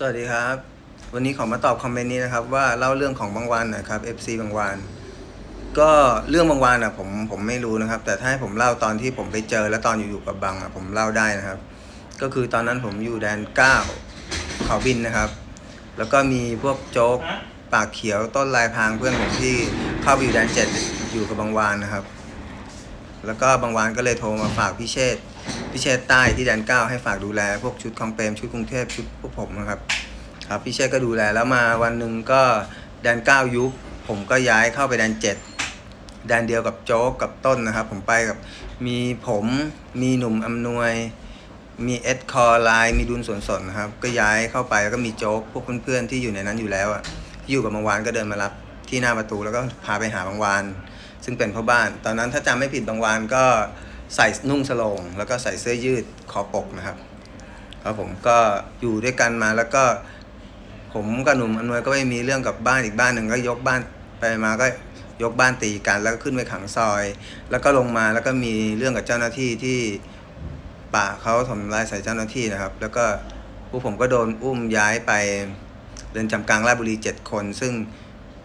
สวัสดีครับ วันนี้ขอมาตอบคอมเมนต์นี้นะครับ ว่าเล่าเรื่องของบางวันหน่อยครับ FC บางวันก็เรื่องบางวันอะผมผมไม่รู้นะครับ แต่ถ้าให้ผมเล่าตอนที่ผมไปเจอและตอนอยู่ๆกับบางอะผมเล่าได้นะครับ ก็คือตอนนั้นผมอยู่แดนเก้าเขาบินนะครับ แล้วก็มีพวกโจ๊กปากเขียวต้นลายพรางเพื่อนผมที่เข้าไปอยู่แดนเจ็ดอยู่กับบางวานนะครับ แล้วก็บางวานก็เลยโทรมาฝากพี่เชษ พี่เชษใต้ที่แดนเก้าให้ฝากดูแล พวกชุดคองเปรมชุดกรุงเทพชุดพวกผมนะครับ ครับพี่เชษก็ดูแลแล้วมาวันหนึ่งก็แดนเก้ายุบผมก็ย้ายเข้าไปแดนเจ็ดแดนเดียวกับโจ๊กกับต้นนะครับ ผมไปกับมีผมมีหนุ่มอำนวย มีเอ็ดคอร์ไลน์มีดุลสวนสนนะครับ ก็ย้ายเข้าไปแล้วก็มีโจ๊กพวกเพื่อนๆที่อยู่ในนั้นอยู่แล้วอะที่อยู่กับบางวานก็เดินมารับที่หน้าประตูแล้วก็พาไปหาบางวาน ซึ่งเป็นพ่อบ้าน ตอนนั้นถ้าจำไม่ผิดบางวานก็ ใส่นุ่งสโลงแล้วก็ใส่เสื้อยืดคอปกนะครับครับผมก็อยู่ด้วยกันมาแล้วก็ ผมกับหนุ่มอนวยก็ไปมีเรื่องกับบ้านอีกบ้านหนึ่งก็ยกบ้านไปมาก็ยกบ้านตีกันแล้วก็ขึ้นไปขังซอย แล้วก็ลงมาแล้วก็มีเรื่องกับเจ้าหน้าที่ที่ป่าเขาทำร้ายใส่เจ้าหน้าที่นะครับ แล้วก็พวกผมก็โดนอุ้มย้ายไปเรือนจำกลางราชบุรีเจ็ดคน ซึ่ง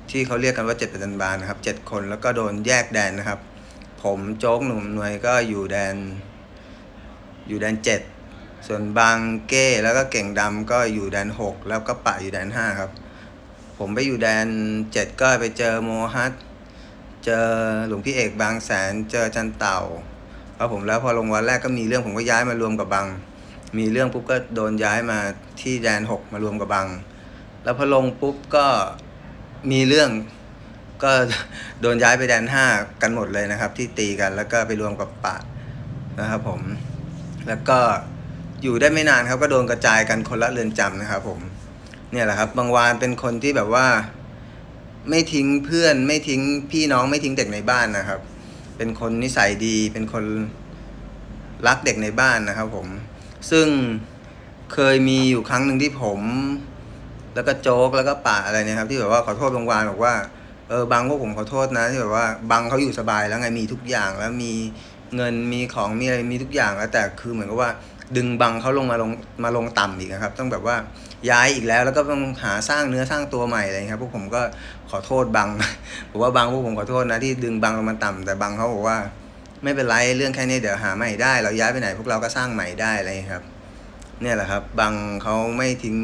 ที่เขาเรียกกันว่าเจ็ดประจันบาลนะครับเจ็ดคนแล้วก็โดนแยกแดนนะครับ ผมโจ๊กหนุ่มอำนวยก็อยู่แดน อยู่แดนเจ็ดส่วนบางเก้แล้วก็เก่งดำก็อยู่แดนหกแล้วก็ปะอยู่แดนห้าครับ ผมไปอยู่แดนเจ็ดก็ไปเจอโมฮัตเจอหลวงพี่เอกบางแสนเจอจันเต่าครับผมแล้วพอลงวันแรกก็มีเรื่องผมก็ย้ายมารวมกับบางมีเรื่องปุ๊บก็โดนย้ายมาที่แดนหกมารวมกับบางแล้วพอลงปุ๊บก็มีเรื่อง ก็โดนย้ายไปแดนห้ากันหมดเลยนะครับ ที่ตีกันแล้วก็ไปรวมกับปะนะครับผมแล้วก็อยู่ได้ไม่นานครับก็โดนกระจายกันคนละเรือนจำนะครับผมเนี่ยแหละครับบางวานเป็นคนที่แบบว่า ไม่ทิ้งเพื่อนไม่ทิ้งพี่น้องไม่ทิ้งเด็กในบ้านนะครับ เป็นคนนิสัยดีเป็นคนรักเด็กในบ้านนะครับผมซึ่งเคยมีอยู่ครั้งหนึ่งที่ผม แล้วก็โจ๊กแล้วก็ป่าอะไรเนี่ยครับ ที่แบบว่าขอโทษบางวานบอกว่า เออบางพวกผมขอโทษนะที่แบบว่าบางเขาอยู่สบายแล้วไงมีทุกอย่างแล้วมีเงินมีของมีอะไรมีทุกอย่างแล้วแต่คือเหมือนกับว่าดึงบังเขาลงมาลงมาลงต่ำอีกนะครับ ต้องแบบว่าย้ายอีกแล้วแล้วก็ต้องหาสร้างเนื้อสร้างตัวใหม่อะไรอย่างเงี้ยครับพวกผมก็ขอโทษบังผมว่าบังพวกผมขอโทษนะที่ดึงบังลงมาต่ำแต่บังเขาบอกว่า ไม่เป็นไรเรื่องแค่นี้เดี๋ยวหาใหม่ได้ เราย้ายไปไหนพวกเราก็สร้างใหม่ได้อะไรอย่างเงี้ยครับ เนี่ยแหละครับบังเขาไม่ทิ้ง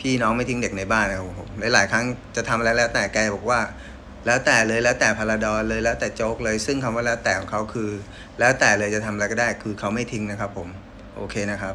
พี่น้องไม่ทิ้งเด็กในบ้านนะครับผมหลายๆครั้งจะทำอะไรแล้วแต่แกบอกว่า แล้วแต่เลยแล้วแต่พาราดอนเลยแล้วแต่โจ๊กเลย ซึ่งคำว่าแล้วแต่ของเขาคือ แล้วแต่เลยจะทำอะไรก็ได้คือเขาไม่ทิ้งนะครับ ผมโอเคนะครับ